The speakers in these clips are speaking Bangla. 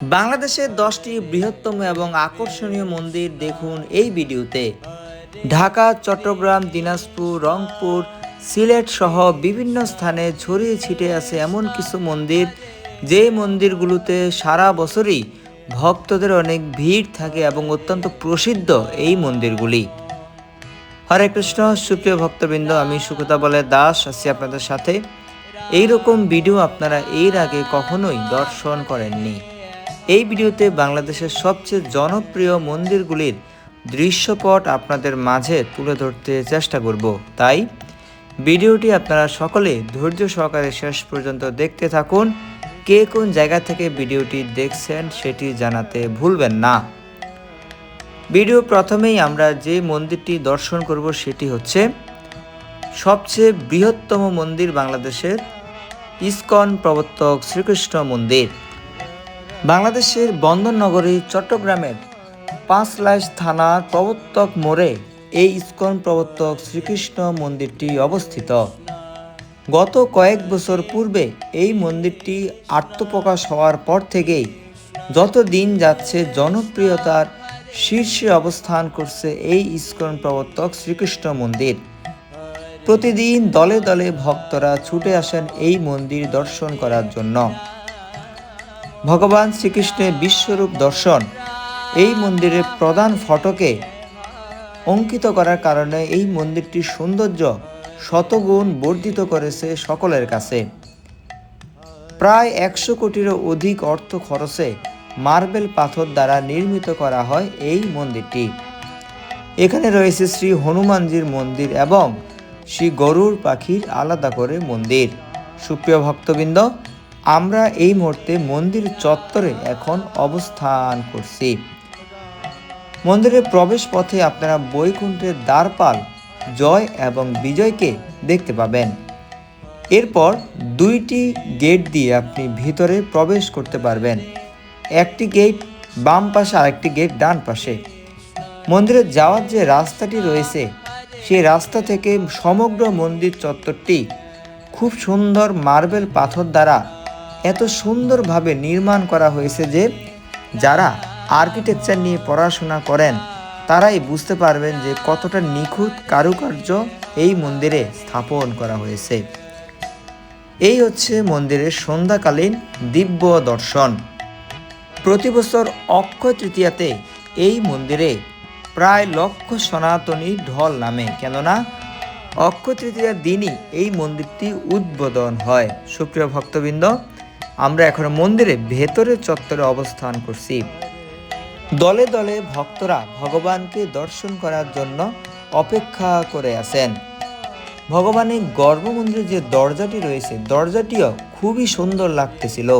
বাংলাদেশের দশটি বৃহত্তম এবং আকর্ষণীয় মন্দির দেখুন এই ভিডিওতে। ঢাকা, চট্টগ্রাম, দিনাজপুর, রংপুর, সিলেট সহ বিভিন্ন স্থানে ছড়িয়ে ছিটে আছে এমন কিছু মন্দির, যে মন্দিরগুলোতে সারা বছরই ভক্তদের অনেক ভিড় থাকে এবং অত্যন্ত প্রসিদ্ধ এই মন্দিরগুলি। হরে কৃষ্ণ, সুপ্রিয় ভক্তবৃন্দ, আমি সুকতা বলে দাস, আছি আপনাদের সাথে। এই রকম ভিডিও আপনারা এর আগে কখনোই দর্শন করেননি। এই ভিডিওতে বাংলাদেশের সবচেয়ে জনপ্রিয় মন্দিরগুলির দৃশ্যপট আপনাদের মাঝে তুলে ধরতে চেষ্টা করব। তাই, ভিডিওটি আপনারা সকলে ধৈর্য সহকারে শেষ পর্যন্ত দেখতে থাকুন। কে কোন জায়গা থেকে ভিডিওটি দেখছেন সেটি জানাতে ভুলবেন না। ভিডিও প্রথমেই আমরা যে মন্দিরটি দর্শন করব সেটি হচ্ছে সবচেয়ে বৃহত্তম মন্দির বাংলাদেশের ইস্কন প্রবর্তক শ্রীকৃষ্ণ মন্দির। বাংলাদেশের বন্দরনগরী চট্টগ্রামের পাঁচলাইশ থানার প্রবর্তক মোড়ে এই ইস্কন প্রবর্তক শ্রীকৃষ্ণ মন্দিরটি অবস্থিত। গত কয়েক বছর পূর্বে এই মন্দিরটি আত্মপ্রকাশ হওয়ার পর থেকেই যত দিন যাচ্ছে জনপ্রিয়তার শীর্ষে অবস্থান করছে এই ইস্কন প্রবর্তক শ্রীকৃষ্ণ মন্দির। প্রতিদিন দলে দলে ভক্তরা ছুটে আসেন এই মন্দির দর্শন করার জন্য। ভগবান শ্রীকৃষ্ণের বিশ্বরূপ দর্শন, এই মন্দিরের প্রধান ফটকে অঙ্কিত করার কারণে এই মন্দিরটির সৌন্দর্য শতগুণ বর্ধিত করেছে সকলের কাছে। প্রায় একশো কোটিরও অধিক অর্থ খরচে মার্বেল পাথর দ্বারা নির্মিত করা হয় এই মন্দিরটি। এখানে রয়েছে শ্রী হনুমানজির মন্দির এবং শ্রী গরুর পাখির আলাদা করে মন্দির। সুপ্রিয় ভক্তবৃন্দ আমরা এই মুহূর্তে মন্দির চত্বরে এখন অবস্থান করছি। মন্দিরের প্রবেশ পথে আপনারা বৈকুণ্ঠের দ্বারপাল জয় এবং বিজয়কে দেখতে পাবেন। এরপর দুইটি গেট দিয়ে আপনি ভিতরে প্রবেশ করতে পারবেন। একটি গেট বাম পাশে, আরেকটি গেট ডান পাশে। মন্দিরে যাওয়ার যে রাস্তাটি রয়েছে, সেই রাস্তা থেকে সমগ্র মন্দির চত্বরটি খুব সুন্দর মার্বেল পাথর দ্বারা এত সুন্দরভাবে নির্মাণ করা হয়েছে যে যারা আর্কিটেকচার নিয়ে পড়াশোনা করেন, তারাই বুঝতে পারবেন যে কতটা নিখুঁত কারুকার্য এই মন্দিরে স্থাপন করা হয়েছে। এই হচ্ছে মন্দিরের সন্ধ্যাকালীন দিব্য দর্শন। প্রতি বছর অক্ষয় তৃতীয়াতে এই মন্দিরে প্রায় লক্ষ সনাতনী ঢল নামে, কেননা অক্ষয় তৃতীয়ার দিনই এই মন্দিরটি উদ্বোধন হয়। সুপ্রিয় ভক্তবৃন্দ আমরা এখন মন্দিরে ভেতরে চত্বরে অবস্থান করছি। দলে দলে ভক্তরা ভগবানকে দর্শন করার জন্য অপেক্ষা করে আছেন। ভগবানের গর্ভমন্দিরের যে দরজাটি রয়েছে, দরজাটিও খুবই সুন্দর লাগতেছিল।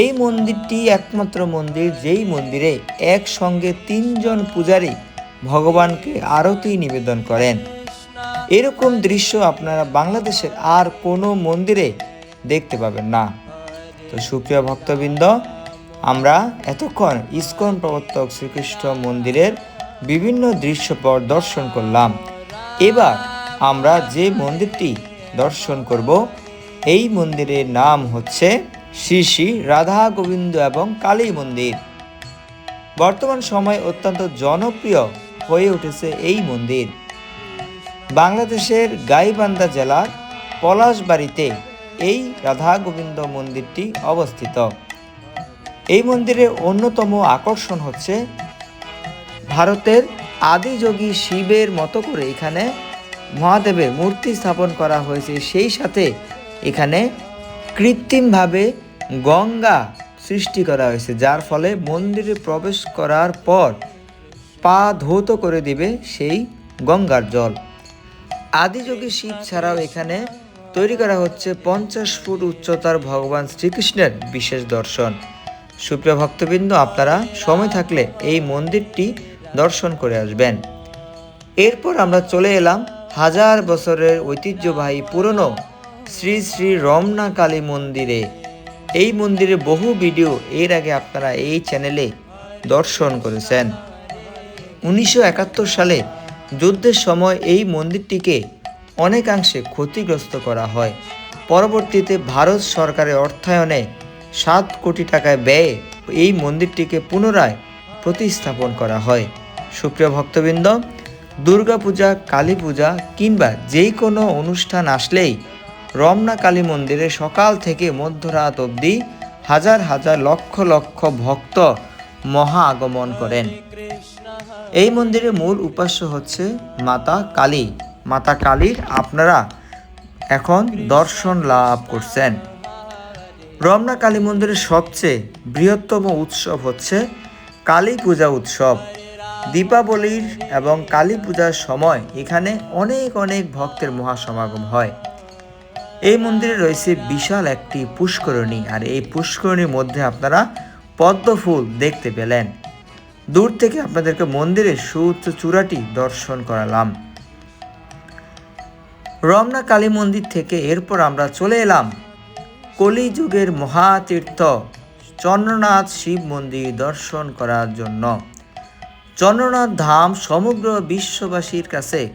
এই মন্দিরটি একমাত্র মন্দির, যেই মন্দিরে একসঙ্গে তিনজন পূজারী ভগবানকে আরতি নিবেদন করেন। এরকম দৃশ্য আপনারা বাংলাদেশের আর কোনো মন্দিরে দেখতে পাবেন না। তো সুপ্রিয় ভক্তবৃন্দ, আমরা এতক্ষণ ইস্কন প্রবর্তক শ্রীকৃষ্ণ মন্দিরের বিভিন্ন দৃশ্যপট দর্শন করলাম। এবার আমরা যে মন্দিরটি দর্শন করব, এই মন্দিরের নাম হচ্ছে শ্রী শ্রী রাধা গোবিন্দ এবং কালী মন্দির। বর্তমান সময় অত্যন্ত জনপ্রিয় হয়ে উঠেছে এই মন্দির। বাংলাদেশের গাইবান্ধা জেলার পলাশবাড়িতে এই রাধা গোবিন্দ মন্দিরটি অবস্থিত। এই মন্দিরের অন্যতম আকর্ষণ হচ্ছে ভারতের আদিযোগী শিবের মতো করে এখানে মহাদেবের মূর্তি স্থাপন করা হয়েছে। সেই সাথে এখানে কৃত্রিমভাবে গঙ্গা সৃষ্টি করা হয়েছে, যার ফলে মন্দিরে প্রবেশ করার পর পা ধৌত করে দিবে সেই গঙ্গার জল। আদিযোগী শিব ছাড়াও এখানে তৈরি করা হচ্ছে পঞ্চাশ ফুট উচ্চতার ভগবান শ্রীকৃষ্ণের বিশেষ দর্শন। সুপ্রিয় ভক্তবৃন্দ, আপনারা সময় থাকলে এই মন্দিরটি দর্শন করে আসবেন। এরপর আমরা চলে এলাম হাজার বছরের ঐতিহ্যবাহী পুরনো শ্রী শ্রী রমনা কালী মন্দিরে। এই মন্দিরে বহু ভিডিও এর আগে আপনারা এই চ্যানেলে দর্শন করেছেন। উনিশশো একাত্তর সালে যুদ্ধের সময় এই মন্দিরটিকে অনেকাংশে ক্ষতিগ্রস্ত করা হয়। পরবর্তীতে ভারত সরকারের অর্থায়নে সাত কোটি টাকায় ব্যয়ে এই মন্দিরটিকে পুনরায় প্রতিস্থাপন করা হয়। সুপ্রিয় ভক্তবৃন্দ, দুর্গাপূজা কালী পূজা কিংবা যেই কোনো অনুষ্ঠান আসলেই রমনা কালী মন্দিরে সকাল থেকে মধ্যরাত অবধি হাজার হাজার লক্ষ লক্ষ ভক্ত মহা আগমন করেন। এই মন্দিরের মূল উপাস্য হচ্ছে মাতা কালী। মাতা কালীর আপনারা এখন দর্শন লাভ করছেন। রমনা কালী মন্দিরের সবচেয়ে বৃহত্তম উৎসব হচ্ছে কালী পূজা উৎসব। দীপাবলির এবং কালী পূজার সময় এখানে অনেক অনেক ভক্তের মহাসমাগম হয়। এই মন্দিরে রয়েছে বিশাল একটি পুষ্করণী আর এই পুষ্করণীর মধ্যে আপনারা পদ্ম ফুল দেখতে পেলেন। দূর থেকে আপনাদেরকে মন্দিরের সুউচ্চ চূড়াটি দর্শন করালাম। রমনা কালী মন্দির থেকে এরপর আমরা চলে এলাম কলিযুগের মহাতীর্থ চন্দ্রনাথ শিব মন্দির দর্শন করার জন্য। চন্দ্রনাথ ধাম সমগ্র বিশ্ববাসীর কাছে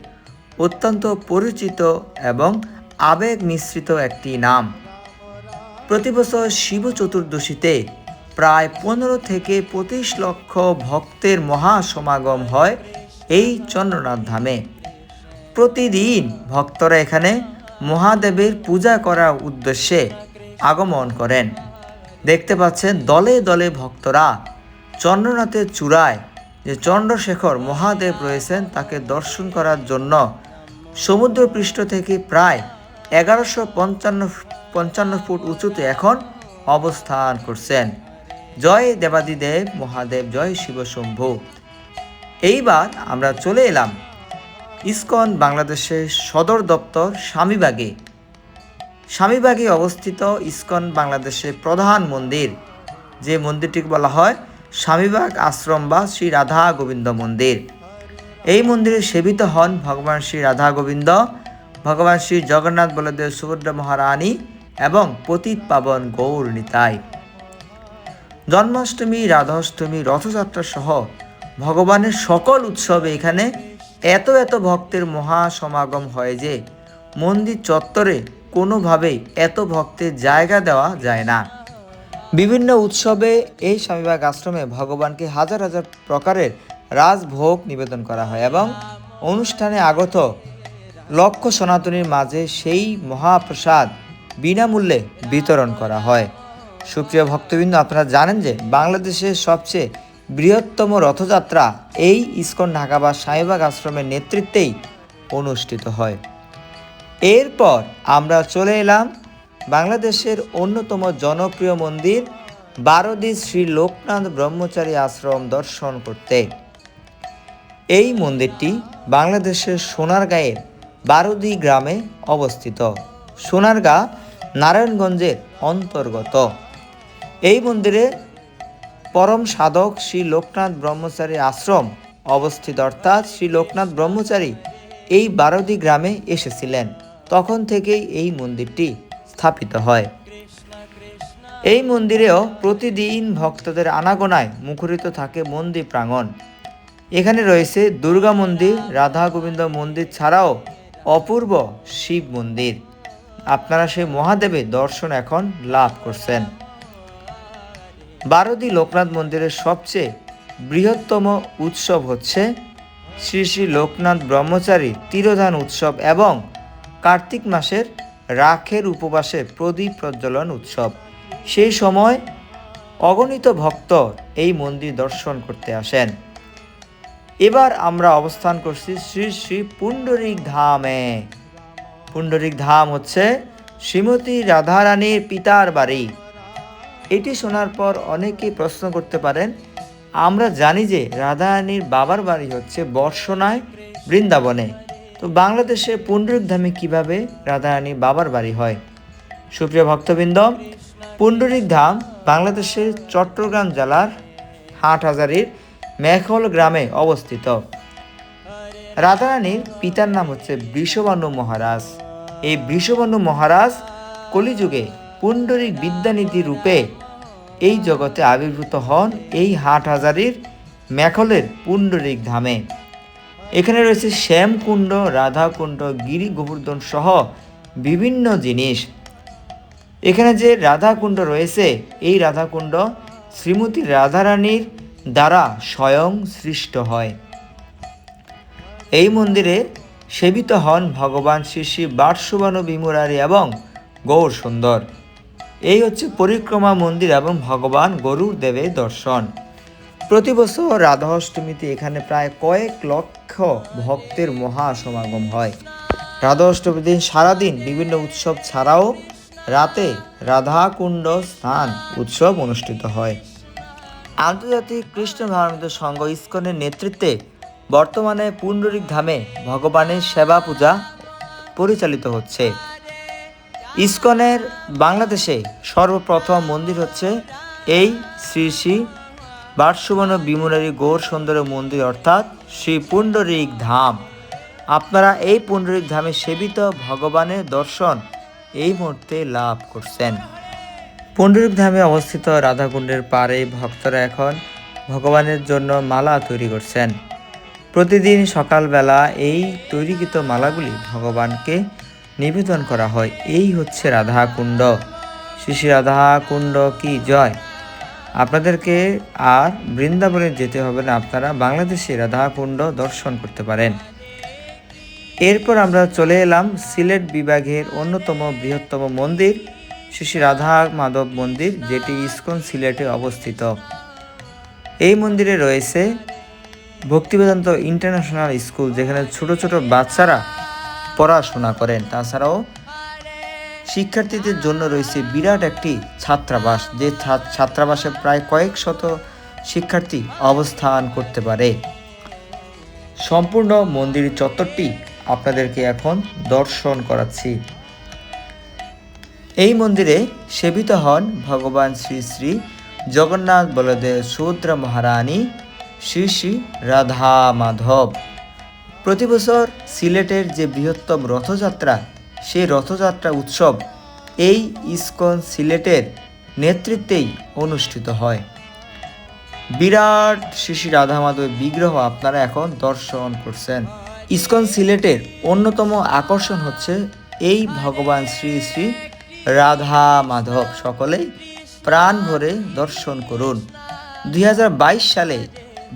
অত্যন্ত পরিচিত এবং আবেগ মিশ্রিত একটি নাম। প্রতি বছর শিব চতুর্দশীতে প্রায় পনেরো থেকে পঁচিশ লক্ষ ভক্তের মহা সমাগম হয় এই চন্দ্রনাথ ধামে। প্রতিদিন ভক্তরা এখানে মহাদেবের পূজা করার উদ্দেশ্যে আগমন করেন। দেখতে পাচ্ছেন দলে দলে ভক্তরা চন্দ্রনাথের চূড়ায় যে চন্দ্রশেখর মহাদেব রয়েছেন, তাকে দর্শন করার জন্য সমুদ্রপৃষ্ঠ থেকে প্রায় এগারোশো পঞ্চান্ন পঞ্চান্ন ফুট উঁচুতে এখন অবস্থান করছেন। জয় দেবাদিদেব মহাদেব, জয় শিবশম্ভু। এইবার আমরা চলে এলাম ইসকন বাংলাদেশের সদর দপ্তর স্বামীবাগে। স্বামীবাগে অবস্থিত ইসকন বাংলাদেশের প্রধান মন্দির, যে মন্দিরটিকে বলা হয় স্বামীবাগ আশ্রম বা শ্রী রাধা গোবিন্দ মন্দির। এই মন্দিরে সেবিত হন ভগবান শ্রী রাধা গোবিন্দ, ভগবান শ্রী জগন্নাথ বলদেব সুভদ্রা মহারানী এবং পতিত পাবন গৌর নিতাই। জন্মাষ্টমী, রাধাষ্টমী, রথযাত্রা সহ ভগবানের সকল উৎসবে এখানে এত এত ভক্তের মহা সমাগম হয় যে মন্দির চত্বরে কোনোভাবেই এত ভক্তের জায়গা দেওয়া যায় না। বিভিন্ন উৎসবে এই স্বামীবাগ আশ্রমে ভগবানকে হাজার হাজার প্রকারের রাজভোগ নিবেদন করা হয় এবং অনুষ্ঠানে আগত লক্ষ সনাতনীর মাঝে সেই মহাপ্রসাদ বিনামূল্যে বিতরণ করা হয়। সুপ্রিয় ভক্তবৃন্দ, আপনারা জানেন যে বাংলাদেশের সবচেয়ে বৃহত্তম রথযাত্রা এই ইস্কন ঢাকা বা শাহবাগ আশ্রমের নেতৃত্বেই অনুষ্ঠিত হয়। এরপর আমরা চলে এলাম বাংলাদেশের অন্যতম জনপ্রিয় মন্দির বারোদি শ্রী লোকনাথ ব্রহ্মচারী আশ্রম দর্শন করতে। এই মন্দিরটি বাংলাদেশের সোনারগাঁয়ের বারোদি গ্রামে অবস্থিত। সোনারগাঁ, নারায়ণগঞ্জের অন্তর্গত। এই মন্দিরে পরম সাধক শ্রী লোকনাথ ব্রহ্মচারী আশ্রম অবস্থিত। অর্থাৎ শ্রী লোকনাথ ব্রহ্মচারী এই বারোদি গ্রামে এসেছিলেন। তখন থেকেই এই মন্দিরটি স্থাপিত হয়। এই মন্দিরেও প্রতিদিন ভক্তদের আনাগোনায় মুখরিত থাকে মন্দির প্রাঙ্গণ। এখানে রয়েছে দুর্গা মন্দির, রাধা গোবিন্দ মন্দির ছাড়াও অপূর্ব শিব মন্দির। আপনারা সেই মহাদেবের দর্শন এখন লাভ করছেন। বারোদি লোকনাথ মন্দিরের সবচেয়ে বৃহত্তম উৎসব হচ্ছে শ্রী শ্রী লোকনাথ ব্রহ্মচারী তিরোধান উৎসব এবং কার্তিক মাসের রাখের উপবাসে প্রদীপ প্রজ্বলন উৎসব। সেই সময় অগণিত ভক্ত এই মন্দির দর্শন করতে আসেন। এবার আমরা অবস্থান করছি শ্রী শ্রী পুণ্ডরিক ধামে। পুণ্ডরিক ধাম হচ্ছে শ্রীমতী রাধারানীর পিতার বাড়ি। এটি শোনার পর অনেকেই প্রশ্ন করতে পারেন, আমরা জানি যে রাধারানীর বাবার বাড়ি হচ্ছে বর্ষনায় বৃন্দাবনে। তো বাংলাদেশে পুণ্ডরিক ধামে কীভাবে রাধারানীর বাবার বাড়ি হয়? সুপ্রিয় ভক্তবৃন্দ পুণ্ডরিক ধাম বাংলাদেশের চট্টগ্রাম জেলার হাটহাজারির মেখল গ্রামে অবস্থিত। রাধারানীর পিতার নাম হচ্ছে বৃষবানু মহারাজ। এই বৃষবানু মহারাজ কলিযুগে পুণ্ডরিক বিদ্যানীতি রূপে এই জগতে আবির্ভূত হন এই হাট হাজারির মেখলের পুণ্ডরিক ধামে। এখানে রয়েছে শ্যামকুণ্ড, রাধাকুণ্ড গিরি গোবর্ধন সহ বিভিন্ন জিনিস। এখানে যে রাধাকুণ্ড রয়েছে, এই রাধাকুণ্ড শ্রীমতী রাধারানীর দ্বারা স্বয়ং সৃষ্ট হয়। এই মন্দিরে সেবিত হন ভগবান শ্রী শ্রী বার্ষবানু বিমুরারি এবং গৌর সুন্দর এই হচ্ছে পরিক্রমা মন্দির এবং ভগবান গরুর দেবের দর্শন। প্রতি বছর রাধা অষ্টমীতে এখানে প্রায় কয়েক লক্ষ ভক্তের মহা সমাগম হয়। রাধা অষ্টমীর দিন সারাদিন বিভিন্ন উৎসব ছাড়াও রাতে রাধাকুণ্ড স্থান উৎসব অনুষ্ঠিত হয়। আন্তর্জাতিক কৃষ্ণ ভারত সংঘ ইস্কনের নেতৃত্বে বর্তমানে পুণ্ডরিক ধামে ভগবানের সেবা পূজা পরিচালিত হচ্ছে। ইস্কনের বাংলাদেশে সর্বপ্রথম মন্দির হচ্ছে এই শ্রী শ্রী বার্ষবর্ণ বিমুনারী গৌর সুন্দর মন্দির, অর্থাৎ শ্রী পুণ্ডরিক ধাম। আপনারা এই পুণ্ডরিক ধামে সেবিত ভগবানের দর্শন এই মুহূর্তে লাভ করছেন। পুণ্ডরিক ধামে অবস্থিত রাধাকুণ্ডের পাড়ে ভক্তরা এখন ভগবানের জন্য মালা তৈরি করছেন। প্রতিদিন সকালবেলা এই তৈরিকৃত মালাগুলি ভগবানকে নিবেদন করা হয়, এই হচ্ছে রাধাকুণ্ড। শ্রী রাধাকুণ্ড কি? জয়। আপনাদেরকে আর বৃন্দাবনে যেতে হবে না, আপনারা বাংলাদেশে রাধাকুণ্ড দর্শন করতে পারেন। এরপর আমরা চলে এলাম সিলেট বিভাগের অন্যতম বৃহত্তম মন্দির শ্রী রাধা মাধব মন্দির, যেটি ইস্কন সিলেটে অবস্থিত। এই মন্দিরে রয়েছে ভক্তিবেদান্ত ইন্টারন্যাশনাল স্কুল, যেখানে ছোট ছোট বাচ্চারা পড়াশোনা করেন। তাছাড়াও শিক্ষার্থীদের জন্য রয়েছে বিরাট একটি ছাত্রাবাস, যে ছাত্রাবাসে প্রায় কয়েক শত শিক্ষার্থী অবস্থান করতে পারে। সম্পূর্ণ মন্দির চত্বরটি আপনাদেরকে এখন দর্শন করাচ্ছি। এই মন্দিরে সেবিত হন ভগবান শ্রী শ্রী জগন্নাথ বলদেব সুদ্রা মহারানী শ্রী শ্রী রাধা মাধব। প্রতি বছর সিলেটের যে বৃহত্তম রথযাত্রা, সেই রথযাত্রা উৎসব এই ইস্কন সিলেটের নেতৃত্বেই অনুষ্ঠিত হয়। বিরাট শিশি শ্রী রাধা মাধবের বিগ্রহ আপনারা এখন দর্শন করছেন। ইস্কন সিলেটের অন্যতম আকর্ষণ হচ্ছে এই ভগবান শ্রী শ্রী রাধা মাধব সকলেই প্রাণ ভরে দর্শন করুন। দুই হাজার বাইশ সালে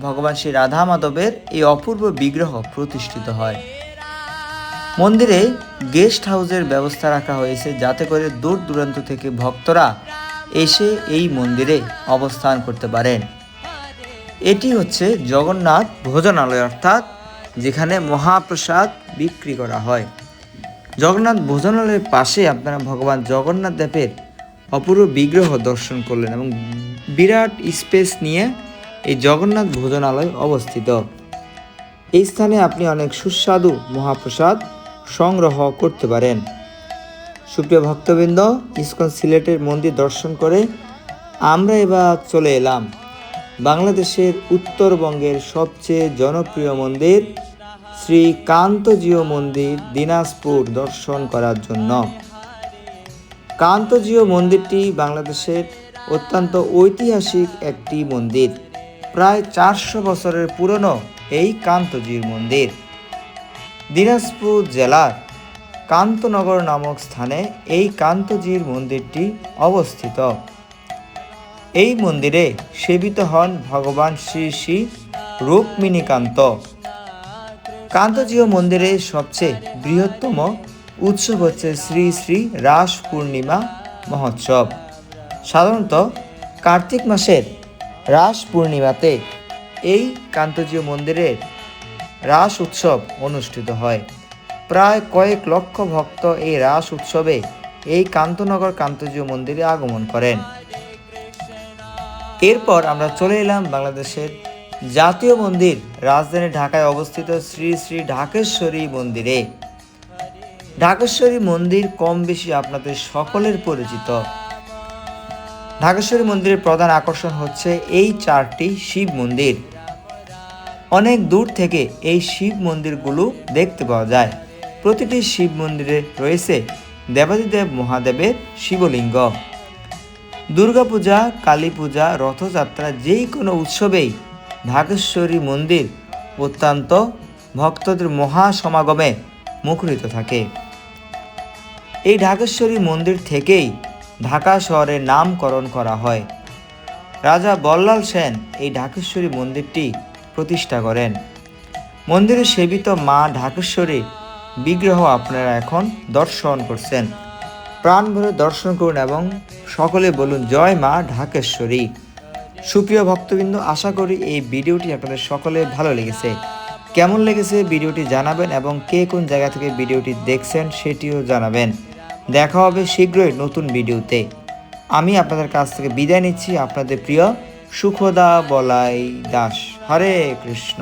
ভগবান শ্রী রাধা মাধবের এই অপূর্ব বিগ্রহ প্রতিষ্ঠিত হয়। মন্দিরে গেস্ট হাউসের ব্যবস্থা রাখা হয়েছে যাতে করে দূর দূরান্ত থেকে ভক্তরা এসে এই মন্দিরে অবস্থান করতে পারেন। এটি হচ্ছে জগন্নাথ ভোজনালয় অর্থাৎ যেখানে মহাপ্রসাদ বিক্রি করা হয়। জগন্নাথ ভোজনালয়ের পাশে আপনারা ভগবান জগন্নাথ দেবের অপূর্ব বিগ্রহ দর্শন করলেন এবং বিরাট স্পেস নিয়ে এই জগন্নাথ ভোজনালয় অবস্থিত। এই স্থানে আপনি অনেক সুস্বাদু মহাপ্রসাদ সংগ্রহ করতে পারেন। সুপ্রিয় ভক্তবৃন্দ, ইস্কন সিলেটের মন্দির দর্শন করে আমরা এবার চলে এলাম বাংলাদেশের উত্তরবঙ্গের সবচেয়ে জনপ্রিয় মন্দির শ্রী কান্তজিও মন্দির, দিনাজপুর দর্শন করার জন্য। কান্তজিও মন্দিরটি বাংলাদেশের অত্যন্ত ঐতিহাসিক একটি মন্দির। প্রায় চারশো বছরের পুরনো এই কান্তজির মন্দির। দিনাজপুর জেলার কান্তনগর নামক স্থানে এই কান্তজির মন্দিরটি অবস্থিত। এই মন্দিরে সেবিত হন ভগবান শ্রী শ্রী রুক্মিণীকান্ত। কান্তজিও মন্দিরে সবচেয়ে বৃহত্তম উৎসব হচ্ছে শ্রী শ্রী রাস পূর্ণিমা মহোৎসব। সাধারণত কার্তিক মাসের রাস পূর্ণিমাতে এই কান্তজীয় মন্দিরের রাস উৎসব অনুষ্ঠিত হয়। প্রায় কয়েক লক্ষ ভক্ত এই রাস উৎসবে এই কান্তনগর কান্তজিও মন্দিরে আগমন করেন। এরপর আমরা চলে এলাম বাংলাদেশের জাতীয় মন্দির রাজধানী ঢাকায় অবস্থিত শ্রী শ্রী ঢাকেশ্বরী মন্দিরে। ঢাকেশ্বরী মন্দির কম বেশি আপনাদের সকলের পরিচিত। ঢাকেশ্বরী মন্দিরের প্রধান আকর্ষণ হচ্ছে এই চারটি শিব মন্দির। অনেক দূর থেকে এই শিব মন্দিরগুলো দেখতে পাওয়া যায়। প্রতিটি শিব মন্দিরে রয়েছে দেবাদিদেব মহাদেবের শিবলিঙ্গ। দুর্গাপূজা কালী পূজা রথযাত্রা যেই কোনো উৎসবেই ঢাকেশ্বরী মন্দির অত্যন্ত ভক্তদের মহা সমাগমে মুখরিত থাকে। এই ঢাকেশ্বরী মন্দির থেকেই ঢাকা শহরের নামকরণ করা হয়। রাজা বল্লাল সেন এই ঢাকেশ্বরী মন্দিরটি প্রতিষ্ঠা করেন। মন্দিরে সেবিত মা ঢাকেশ্বরী বিগ্রহ আপনারা এখন দর্শন করছেন। প্রাণ ভরে দর্শন করুন এবং সকলে বলুন, জয় মা ঢাকেশ্বরী। সুপ্রিয় ভক্তবৃন্দ, আশা করি এই ভিডিওটি আপনাদের সকলে ভালো লেগেছে। কেমন লেগেছে ভিডিওটি জানাবেন এবং কে কোন জায়গা থেকে ভিডিওটি দেখছেন সেটিও জানাবেন। দেখা হবে শীঘ্রই নতুন ভিডিওতে। আমি আপনাদের কাছ থেকে বিদায় নিচ্ছি। আপনাদের প্রিয় সুখদা বলাই দাস। হরে কৃষ্ণ।